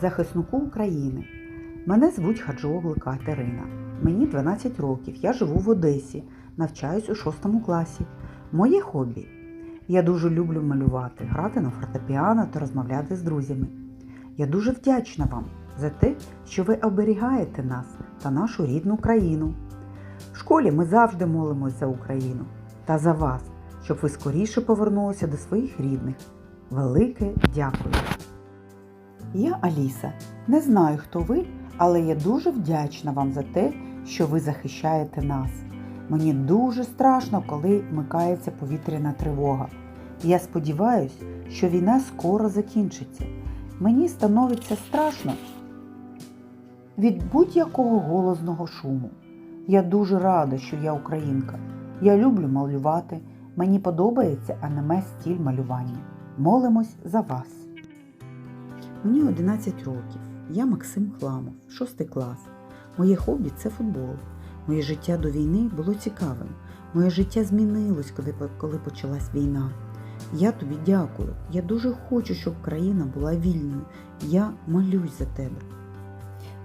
захиснику України. Мене звуть Хаджоглу Катерина. Мені 12 років. Я живу в Одесі, навчаюсь у 6 класі. Моє хобі. Я дуже люблю малювати, грати на фортепіано та розмовляти з друзями. Я дуже вдячна вам за те, що ви оберігаєте нас та нашу рідну країну. В школі ми завжди молимось за Україну та за вас, щоб ви скоріше повернулися до своїх рідних. Велике дякую. Я Аліса. Не знаю, хто ви, але я дуже вдячна вам за те, що ви захищаєте нас. Мені дуже страшно, коли вмикається повітряна тривога. Я сподіваюся, що війна скоро закінчиться. Мені становиться страшно від будь-якого голосного шуму. Я дуже рада, що я українка. Я люблю малювати. Мені подобається аниме стіль малювання. Молимось за вас. Мені 11 років. Я Максим Хламов, 6 клас. Моє хобі це футбол. Моє життя до війни було цікавим. Моє життя змінилось, коли, коли почалась війна. Я тобі дякую. Я дуже хочу, щоб країна була вільною. Я молюсь за тебе.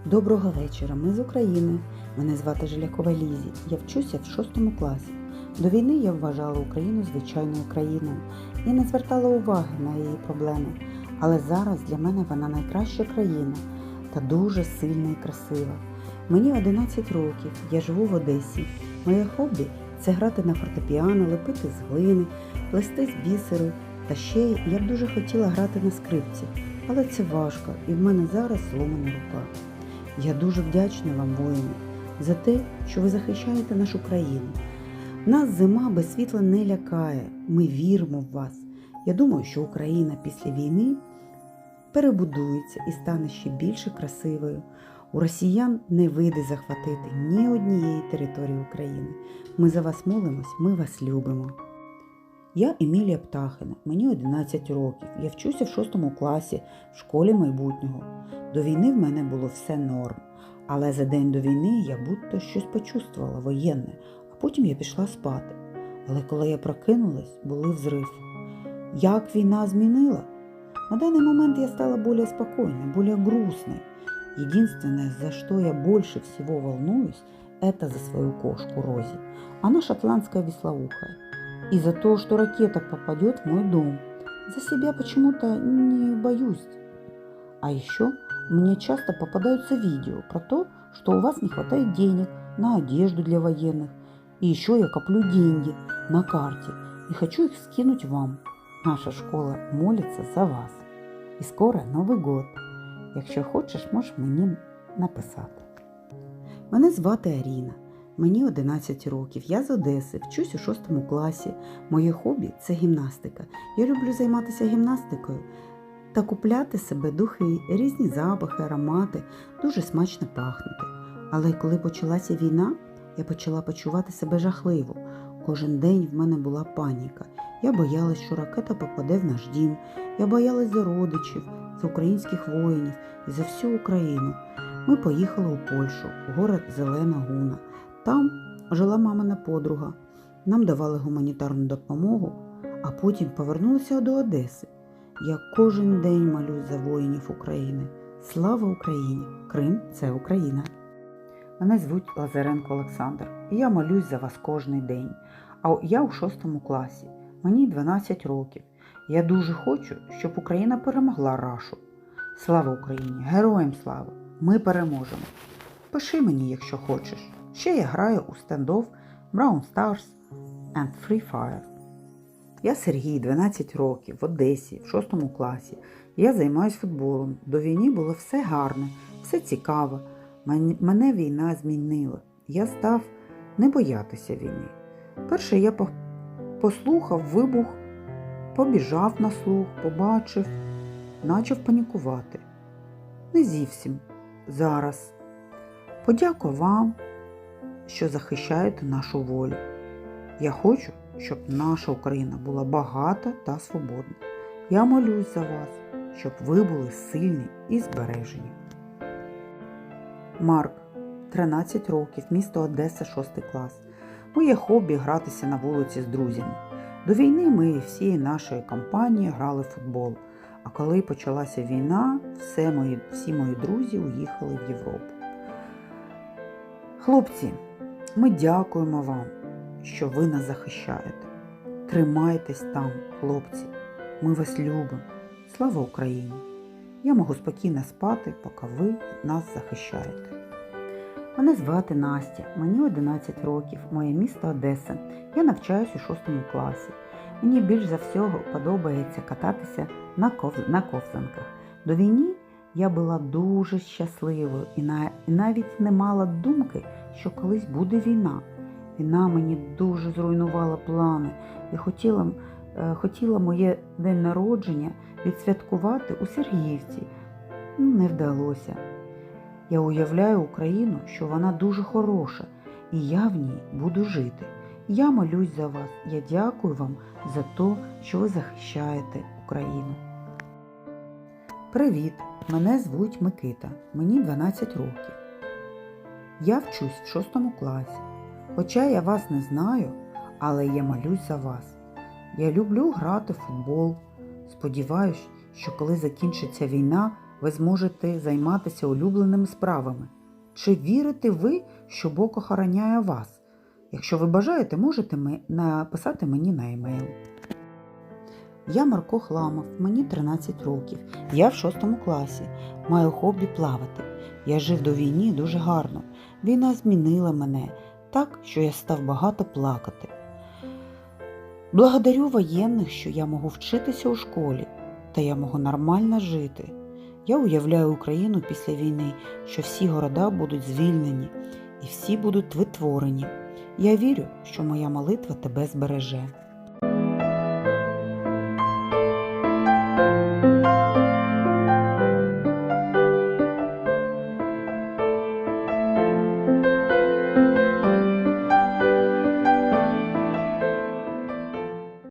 Доброго вечора. Ми з України. Мене звати Жилякова Лізі. Я вчуся в 6 класі. До війни я вважала Україну звичайною країною і не звертала уваги на її проблеми. Але зараз для мене вона найкраща країна та дуже сильна і красива. Мені 11 років, я живу в Одесі. Моє хобі це грати на фортепіано, лепити з глини, плести з бісеру. Та ще я б дуже хотіла грати на скрипці, але це важко і в мене зараз зломана рука. Я дуже вдячна вам, воїни, за те, що ви захищаєте нашу країну. Нас зима без світла не лякає, ми віримо в вас. Я думаю, що Україна після війни перебудується і стане ще більше красивою. У росіян не вийде захватити ні однієї території України. Ми за вас молимось, ми вас любимо. Я Емілія Птахина, мені 11 років. Я вчуся в 6 класі в школі майбутнього. До війни в мене було все норм. Але за день до війни я будто щось почувствувала воєнне, а потім я пішла спати. Але коли я прокинулась, були взрив. Як війна змінила? На данный момент я стала более спокойной, более грустной. Единственное, за что я больше всего волнуюсь, это за свою кошку Рози. Она шотландская веслоухая. И за то, что ракета попадет в мой дом. За себя почему-то не боюсь. А еще мне часто попадаются видео про то, что у вас не хватает денег на одежду для военных. И еще я коплю деньги на карте и хочу их скинуть вам. Наша школа молиться за вас. І скоро Новий год. Якщо хочеш, можеш мені написати. Мене звати Аріна. Мені 11 років. Я з Одеси, вчусь у 6 класі. Моє хобі це гімнастика. Я люблю займатися гімнастикою та купляти себе духи, різні запахи, аромати, дуже смачно пахнути. Але коли почалася війна, я почала почувати себе жахливо. Кожен день в мене була паніка. Я боялась, що ракета попаде в наш дім. Я боялась за родичів, за українських воїнів і за всю Україну. Ми поїхали у Польщу, в город Зелена Гуна. Там жила мамина подруга. Нам давали гуманітарну допомогу, а потім повернулися до Одеси. Я кожен день молюсь за воїнів України. Слава Україні! Крим це Україна. Мене звуть Лазаренко Олександр, і я молюсь за вас кожен день. А я у шостому класі. Мені 12 років. Я дуже хочу, щоб Україна перемогла Рашу. Слава Україні! Героям слава! Ми переможемо! Пиши мені, якщо хочеш. Ще я граю у стендов Brown Stars and Free Fire. Я Сергій, 12 років, в Одесі, в 6 класі. Я займаюся футболом. До війни було все гарне, все цікаво. Мен- Мене війна змінила. Я став не боятися війни. Перше я послухав вибух, побіжав на слух, побачив, почав панікувати. Не зовсім зараз. Подякую вам, що захищаєте нашу волю. Я хочу, щоб наша Україна була багата та свободна. Я молюсь за вас, щоб ви були сильні і збережені. Марк, 13 років, місто Одеса, 6 клас. Моє хобі гратися на вулиці з друзями. До війни ми всією нашою компанією грали в футбол. А коли почалася війна, все мої, всі мої друзі уїхали в Європу. Хлопці, ми дякуємо вам, що ви нас захищаєте. Тримайтесь там, хлопці. Ми вас любимо. Слава Україні! Я можу спокійно спати, поки ви нас захищаєте. Мене звати Настя, мені 11 років, моє місто Одеса. Я навчаюсь у 6 класі. Мені більш за всього подобається кататися на, ков... на ковзанках. До війни я була дуже щасливою і, на... і навіть не мала думки, що колись буде війна. Війна мені дуже зруйнувала плани і хотіла, е, хотіла моє день народження відсвяткувати у Сергіївці. Ну, Не вдалося. Я уявляю Україну, що вона дуже хороша, і я в ній буду жити. Я молюсь за вас. Я дякую вам за те, що ви захищаєте Україну. Привіт! Мене звуть Микита. Мені 12 років. Я вчусь в 6 класі. Хоча я вас не знаю, але я молюсь за вас. Я люблю грати в футбол. Сподіваюсь, що коли закінчиться війна, ви зможете займатися улюбленими справами. Чи вірите ви, що Бог охороняє вас? Якщо ви бажаєте, можете написати мені на емейл. Я Марко Хламов, мені 13 років. Я в 6 класі. Маю хобі плавати. Я жив до війни дуже гарно. Війна змінила мене так, що я став багато плакати. Благодарю воєнних, що я можу вчитися у школі, та я можу нормально жити. Я уявляю Україну після війни, що всі города будуть звільнені і всі будуть витворені. Я вірю, що моя молитва тебе збереже.